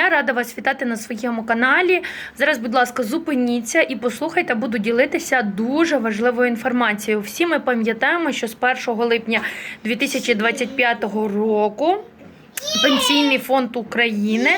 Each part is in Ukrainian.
Я рада вас вітати на своєму каналі. Зараз, будь ласка, зупиніться і послухайте, буду ділитися дуже важливою інформацією. Всі ми пам'ятаємо, що з 1 липня 2025 року Пенсійний фонд України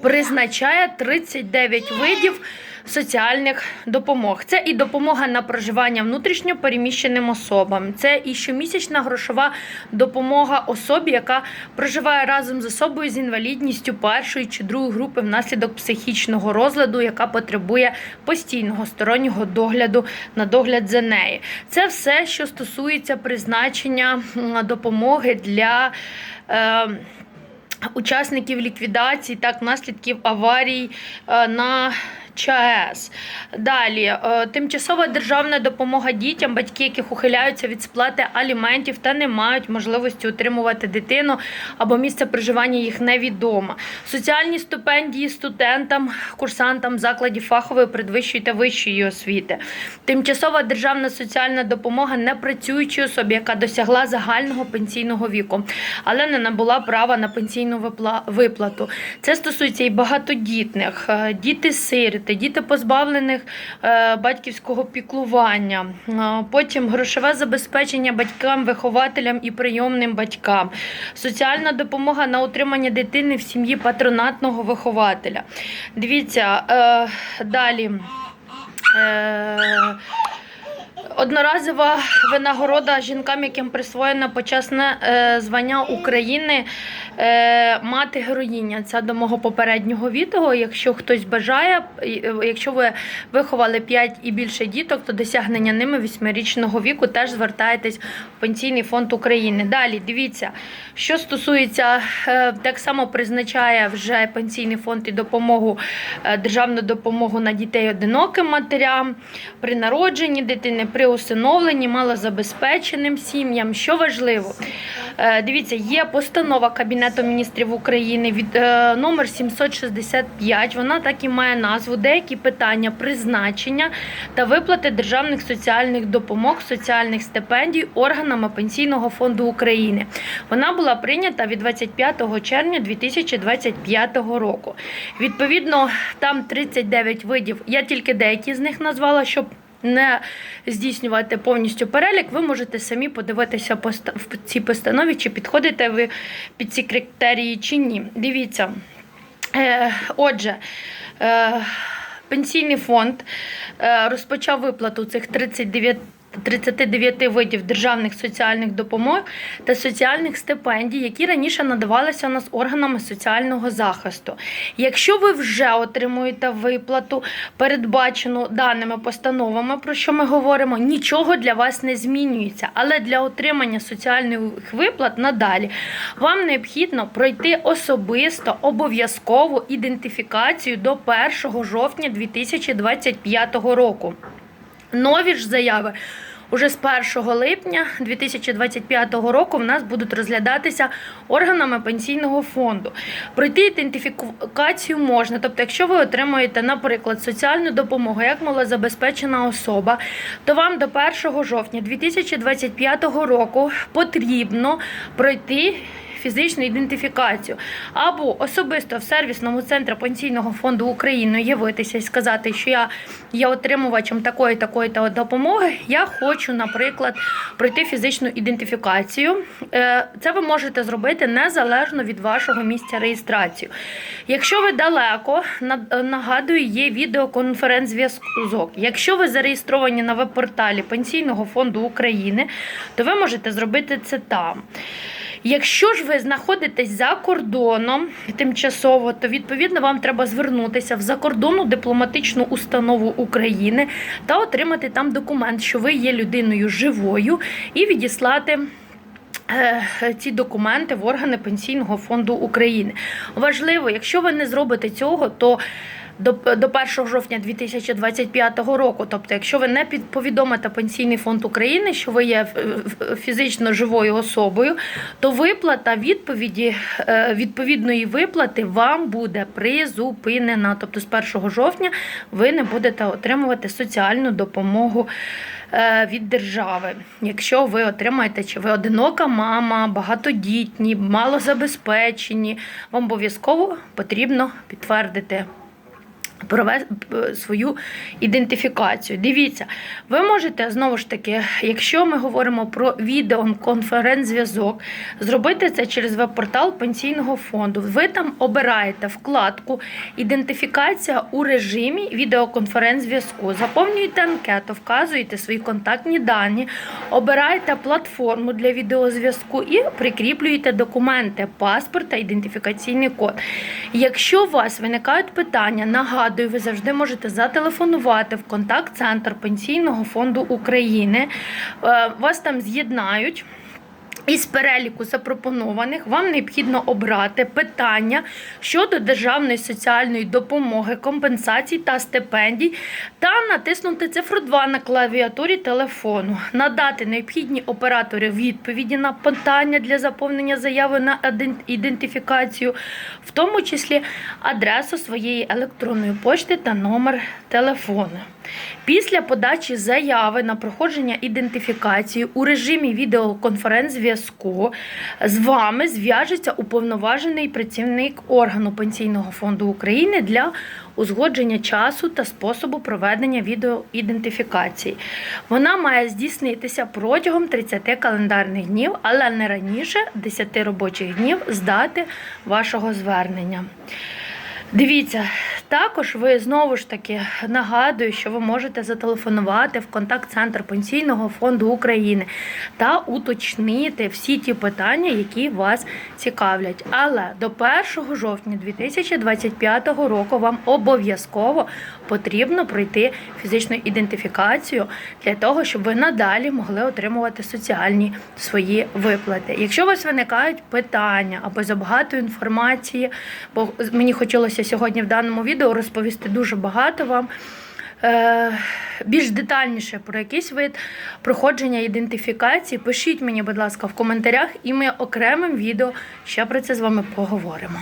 призначає 39 видів соціальних допомог. Це і допомога на проживання внутрішньо переміщеним особам. Це і щомісячна грошова допомога особі, яка проживає разом з особою з інвалідністю першої чи другої групи внаслідок психічного розладу, яка потребує постійного стороннього догляду на догляд за нею. Це все, що стосується призначення допомоги для. Е, учасників ліквідації, так, наслідків аварій е, на ЧАЕС. Далі, е, тимчасова державна допомога дітям, батьки, яких ухиляються від сплати аліментів та не мають можливості утримувати дитину або місце проживання їх невідомо. Соціальні стипендії студентам, курсантам закладів фахової передвищої та вищої освіти. Тимчасова державна соціальна допомога непрацюючій особі, яка досягла загального пенсійного віку, але не набула права на пенсійну виплату. Це стосується і багатодітних, е, діти сиріти, діти позбавлених е, батьківського піклування. Е, Потім грошове забезпечення батькам, вихователям і прийомним батькам, соціальна допомога на утримання дитини в сім'ї патронатного вихователя. Дивіться е, далі. Одноразова винагорода жінкам, яким присвоєно почесне е, звання України е, мати героїня. Це до мого попереднього відео. Якщо хтось бажає, е, якщо ви виховали 5 і більше діток, то досягнення ними восьмирічного віку теж звертаєтесь в Пенсійний фонд України. Далі дивіться, що стосується так само призначає вже пенсійний фонд і допомогу державну допомогу на дітей одиноким матерям при народженні дитини, при усиновленні, малозабезпеченим сім'ям. Що важливо, Е, дивіться, є постанова Кабінету міністрів України від е, номер 765. Вона так і має назву Деякі питання призначення та виплати державних соціальних допомог, соціальних стипендій органами Пенсійного фонду України. Вона була прийнята від 25 червня 2025 року. Відповідно, там 39 видів. Я тільки деякі з них назвала, щоб не здійснювати повністю перелік, ви можете самі подивитися в цій постанові, чи підходите ви під ці критерії чи ні. Дивіться. Е, Отже, е, пенсійний фонд е, розпочав виплату цих 39 39 видів державних соціальних допомог та соціальних стипендій, які раніше надавалися у нас органами соціального захисту. Якщо ви вже отримуєте виплату, передбачену даними постановами, про що ми говоримо, нічого для вас не змінюється. Але для отримання соціальних виплат надалі вам необхідно пройти особисто обов'язкову ідентифікацію до 1 жовтня 2025 року. Нові ж заяви уже з 1 липня 2025 року в нас будуть розглядатися органами пенсійного фонду. Пройти ідентифікацію можна. Тобто, якщо ви отримуєте, наприклад, соціальну допомогу як малозабезпечена особа, то вам до 1 жовтня 2025 року потрібно пройти фізичну ідентифікацію або особисто в сервісному центрі пенсійного фонду України явитися і сказати, що я є отримувачем такої такої та допомоги. Я хочу, наприклад, пройти фізичну ідентифікацію. Е, Це ви можете зробити незалежно від вашого місця реєстрації. Якщо ви далеко, нагадую, є відеоконференц-зв'язок. Якщо ви зареєстровані на веб-порталі Пенсійного фонду України, то ви можете зробити це там. Якщо ж ви знаходитесь за кордоном тимчасово, то відповідно вам треба звернутися в закордонну дипломатичну установу України та отримати там документ, що ви є людиною живою, і відіслати. е, Ці документи в органи Пенсійного фонду України. Важливо, якщо ви не зробите цього, то до, до 1 жовтня 2025 року, тобто, якщо ви не повідомите Пенсійний фонд України, що ви є е, е, фізично живою особою, то виплата відповіді е, відповідної виплати вам буде призупинена. Тобто з 1 жовтня ви не будете отримувати соціальну допомогу від держави. Якщо ви отримаєте, чи ви одинока мама, багатодітні, малозабезпечені, вам обов'язково потрібно підтвердити свою ідентифікацію. Дивіться, ви можете знову ж таки, якщо ми говоримо про відеоконференц-зв'язок, зробити це через веб-портал пенсійного фонду. Ви там обираєте вкладку Ідентифікація у режимі відеоконференц-зв'язку. Заповнюєте анкету, вказуєте свої контактні дані, обираєте платформу для відеозв'язку і прикріплюєте документи, паспорт та ідентифікаційний код. Якщо у вас виникають питання, нагадую, ви завжди можете зателефонувати в контакт-центр Пенсійного фонду України. Е, Вас там з'єднають. Із переліку запропонованих вам необхідно обрати питання щодо державної соціальної допомоги, компенсацій та стипендій та натиснути цифру 2 на клавіатурі телефону, надати необхідні оператори відповіді на питання для заповнення заяви на ідентифікацію, в тому числі адресу своєї електронної пошти та номер телефону. Після подачі заяви на проходження ідентифікації у режимі відеоконференц-зв'язку з вами зв'яжеться уповноважений працівник органу Пенсійного фонду України для узгодження часу та способу проведення відеоідентифікації. Вона має здійснитися протягом 30 календарних днів, але не раніше 10 робочих днів з дати вашого звернення. Дивіться, також ви знову ж таки нагадую, що ви можете зателефонувати в контакт-центр Пенсійного фонду України та уточнити всі ті питання, які вас цікавлять. Але до 1 жовтня 2025 року вам обов'язково потрібно пройти фізичну ідентифікацію для того, щоб ви надалі могли отримувати соціальні свої виплати. Якщо у вас виникають питання або забагато інформації, бо мені хотілося сьогодні в даному відео розповісти дуже багато вам. е, Більш детальніше про якийсь вид проходження ідентифікації, пишіть мені, будь ласка, в коментарях, і ми окремим відео ще про це з вами поговоримо.